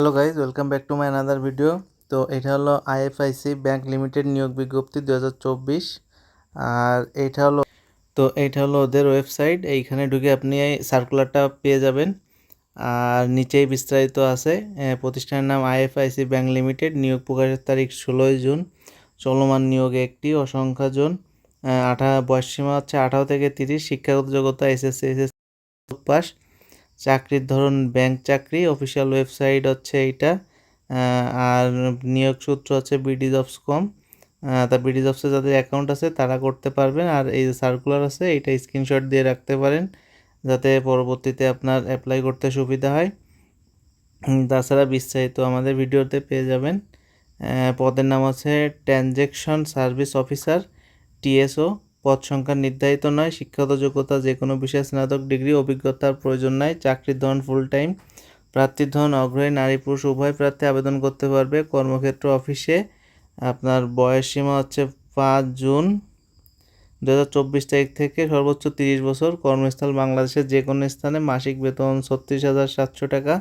Hello guys welcome back to my another video তো এটা হলো আইএফআইসি ব্যাংক লিমিটেড নিয়োগ বিজ্ঞপ্তি দু হাজার চব্বিশ। আর এইটা হলো তো এইটা হলো ওদের ওয়েবসাইট এইখানে ঢুকে আপনি এই সার্কুলারটা পেয়ে যাবেন। আর নিচেই বিস্তারিত আছে প্রতিষ্ঠানের নাম আইএফআইসি ব্যাংক লিমিটেড নিয়োগ প্রকাশের তারিখ ষোলোই জুন। চলমান নিয়োগে একটি, অসংখ্যা জন। আঠা, বয়সসীমা হচ্ছে আঠারো থেকে তিরিশ, শিক্ষাগত যোগ্যতা এসএসসি এসএস পাস। চাকরির ধরন ব্যাংক চাকরি অফিসিয়াল ওয়েবসাইট হচ্ছে এইটা আর নিয়োগ সূত্র হচ্ছে বিডি জবস কম তা বিডি জবসে যাদের অ্যাকাউন্ট আছে তারা করতে পারবেন, আর এই যে সার্কুলার আছে এইটা স্ক্রিনশট দিয়ে রাখতে পারেন, যাতে পরবর্তীতে আপনার অ্যাপ্লাই করতে সুবিধা হয়। তাছাড়া বিস্তারিত আমাদের ভিডিওতে পেয়ে যাবেন পদের নাম আছে ট্রানজ্যাকশন সার্ভিস অফিসার টিএসও পদ সংখ্যা নির্ধারিত নয়, শিক্ষাগত যোগ্যতা যে কোনো বিষয়ে স্নাতক ডিগ্রি, অভিজ্ঞতার প্রয়োজন নাই, চাকরির ধরন ফুল টাইম প্রার্থীর ধরন অগ্রহী, নারী, পুরুষ, উভয় প্রার্থী আবেদন করতে পারবে। কর্মক্ষেত্র অফিসে আপনার বয়স সীমা হচ্ছে পাঁচ জুন দু চব্বিশ তারিখ থেকে সর্বোচ্চ তিরিশ বছর। কর্মস্থল বাংলাদেশের যে কোনো স্থানে মাসিক বেতন ছত্রিশ হাজার সাতশো টাকা।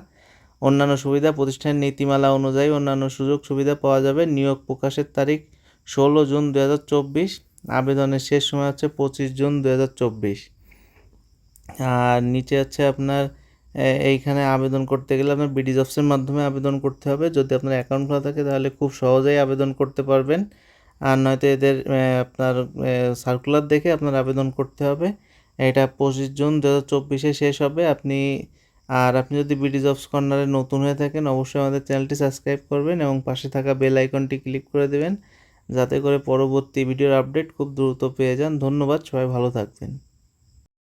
অন্যান্য সুবিধা, প্রতিষ্ঠানের নীতিমালা অনুযায়ী অন্যান্য সুযোগ সুবিধা পাওয়া যাবে। নিয়োগ প্রকাশের তারিখ ষোলো জুন দু হাজার চব্বিশ। আবেদনের শেষ সময় হচ্ছে পঁচিশ জুন দু হাজার চব্বিশ। আর নিচে হচ্ছে আপনার এইখানে আবেদন করতে গেলে আপনার বিডি জবসের মাধ্যমে আবেদন করতে হবে। যদি আপনার অ্যাকাউন্ট খোলা থাকে তাহলে খুব সহজেই আবেদন করতে পারবেন। আর নয়তো এদের আপনার সার্কুলার দেখে আপনার আবেদন করতে হবে। এটা পঁচিশ জুন দু হাজার চব্বিশে শেষ হবে। আপনি, আর আপনি যদি বিডি জবস কর্নারে নতুন হয়ে থাকেন, অবশ্যই আমাদের চ্যানেলটি সাবস্ক্রাইব করবেন এবং পাশে থাকা বেল আইকনটি ক্লিক করে দেবেন। যাতে করে পরবর্তী ভিডিওর আপডেট খুব দ্রুত পেয়ে যান। ধন্যবাদ সবাই ভালো থাকবেন।